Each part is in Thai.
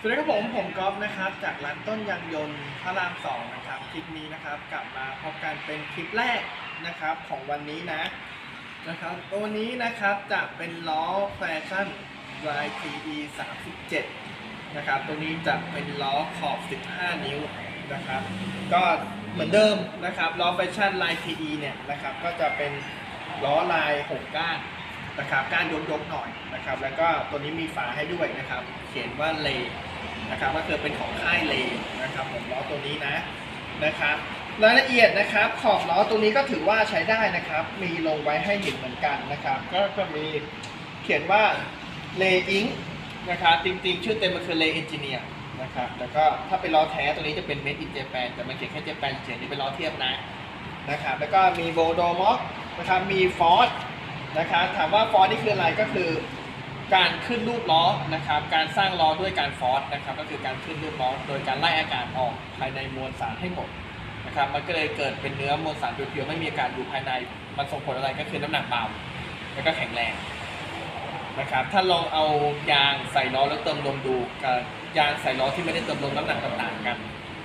สวัสดีครับผมผมก๊อฟนะครับจากร้านต้นยางยนต์พระรามสองนะครับคลิปนี้นะครับกลับมาพบกันเป็นคลิปแรกนะครับของวันนี้นะนะครับตัวนี้นะครับจะเป็นล้อแฟชั่น y TE 37นะครับตัวนี้จะเป็นล้อขอบ 15 นิ้วนะครับก็เหมือนเดิมนะครับล้อแฟชั่นลาย TE เนี่ยนะครับก็จะเป็นล้อลาย6ก้านนะครับก้านยกๆหน่อยนะครับแล้วก็ตัวนี้มีฝาให้ด้วยนะครับเขียนว่าเล นะครับก็คือเป็นของค่ายเลนะครับผมล้อตัวนี้นะนะครับรายละเอียดนะครับขอบล้อตัวนี้ก็ถือว่าใช้ได้นะครับ มีลงไว้ให้เห็นเหมือนกันนะครับ ก็จะมีเขียนว่าเลอิงนะครับจริงๆ ชื่อเต็มมันคือเลเอนจิเนียร์นะครับแล้วก็ถ้าเป็นล้อแท้ตัวนี้จะเป็น made in Japan แต่มันเขียนแค่ Japan เฉยๆนี่เป็นล้อเทียบนะนะครับแล้วก็มีโบโดม็อกนะครับมีฟอร์สนะครับถามว่าฟอร์สนี่คืออะไรก็คือ การขึ้นรูปล้อนะครับ การสร้างล้อด้วยการฟอสนะครับ ก็คือการขึ้นรูปล้อโดยการไล่อากาศออกภายในมวลสารให้หมดนะครับ มันก็เลยเกิดเป็นเนื้อมวลสารเพียวๆไม่มีอากาศอยู่ภายใน มันส่งผลอะไรก็คือน้ำหนักเบาแล้วก็แข็งแรงนะครับ ถ้าลองเอายางใส่ล้อแล้วเติมลมดูกับยางใส่ล้อที่ไม่ได้เติมลมน้ำหนักต่างกัน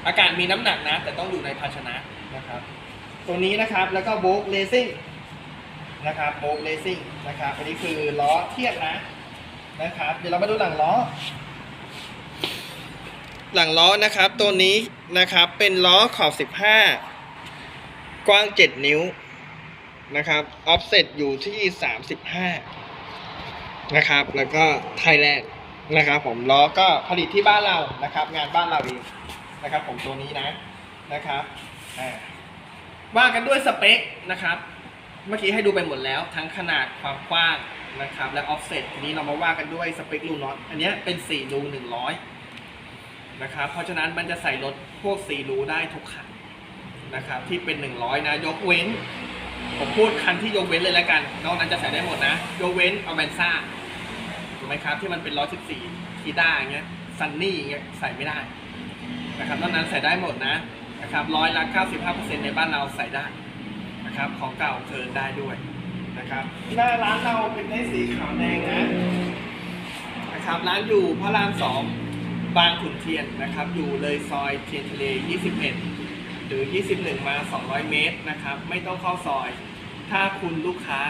อากาศมีน้ำหนักนะแต่ต้องอยู่ในภาชนะนะครับ ตัวนี้นะครับแล้วก็โบกเลซิ่งนะครับโบกเลซิ่งนะครับอันนี้คือล้อเทียบนะ นะครับ เดี๋ยวเรามาดูหลังล้อ หลังล้อนะครับ ตัวนี้นะครับ เป็นล้อขอบ 15 กว้าง 7 นิ้วนะครับออฟเซตอยู่ที่ 35 นะครับ แล้วก็ไทยแลนด์นะครับ ผมล้อก็ผลิตที่บ้านเรานะครับ งานบ้านเราเองนะครับ ผมตัวนี้นะนะครับว่ากันด้วยสเปคนะครับ เมื่อกี้ให้ดูไปหมดแล้ว ทั้งขนาดความกว้าง นะครับ และออฟเซตทีนี้เรามาว่ากันด้วยสเปครูน็อตอันนี้เป็น4รู100 นะครับ เพราะฉะนั้นมันจะใส่รถพวก4รูได้ทุกคันนะครับ ที่เป็น 100 นะ ยกเว้น ผมพูดคันที่ยกเว้นเลยแล้วกัน นอกนั้นจะใส่ได้หมดนะ ยกเว้นอเวนซ่าถูกไหมครับที่มันเป็น 114คีด้าอย่างเงี้ยซันนี่อย่างเงี้ยใส่ไม่ได้นะครับนอกนั้นใส่ได้หมดนะนะครับร้อยละ95%ในบ้านเราใส่ได้นะครับของเก่าเทิร์นได้ด้วย นะครับหน้าร้านเราเป็นได้สีขาวแดงนะนะครับร้านอยู่พระรามสองบางขุนเทียนนะครับ อยู่เลยซอยเทียนทะเล 21 หรือ 21 มา 200 เมตรนะครับ ไม่ต้องเข้าซอย ถ้าคุณลูกค้า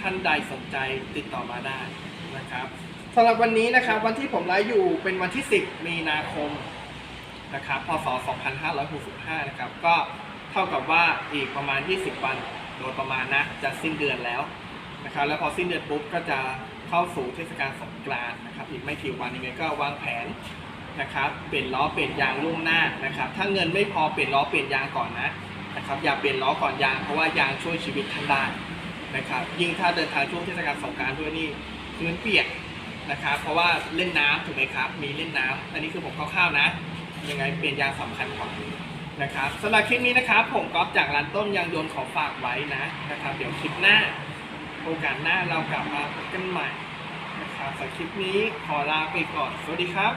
ท่านใดสนใจติดต่อมาได้นะครับสำหรับวันนี้นะครับวันที่ผมไลฟ์อยู่เป็นวันที่ 10 มีนาคมนะครับพศ 2565 นะครับ ก็เท่ากับว่าอีกประมาณ 20 วัน โดยประมาณนะจะสิ้นเดือนแล้วนะครับแล้วพอสิ้นเดือนปุ๊บก็จะเข้าสู่เทศกาลสงกรานต์นะครับอีกไม่กี่วันยังไงก็วางแผนนะครับเปลี่ยนล้อเปลี่ยนยางล่วงหน้านะครับถ้าเงินไม่พอเปลี่ยนล้อเปลี่ยนยางก่อนนะนะครับอย่าเปลี่ยนล้อก่อนยางเพราะว่ายางช่วยชีวิตท่านได้นะครับยิ่งถ้าเดินทางช่วงเทศกาลสงกรานต์ด้วยนี่พื้นเปียกนะครับเพราะว่าเล่นน้ำถูกไหมครับมีเล่นน้ำอันนี้คือผมคร่าวๆนะยังไงเปลี่ยนยางสำคัญกว่า นะครับสำหรับคลิปนี้นะครับ ผมก๊อฟจากร้านต้นยางยนต์ขอฝากไว้นะนะครับ เดี๋ยวคลิปหน้า โอกาสหน้าเรากลับมาพบกันใหม่นะครับสำหรับคลิปนี้ขอลาไปก่อน สวัสดีครับ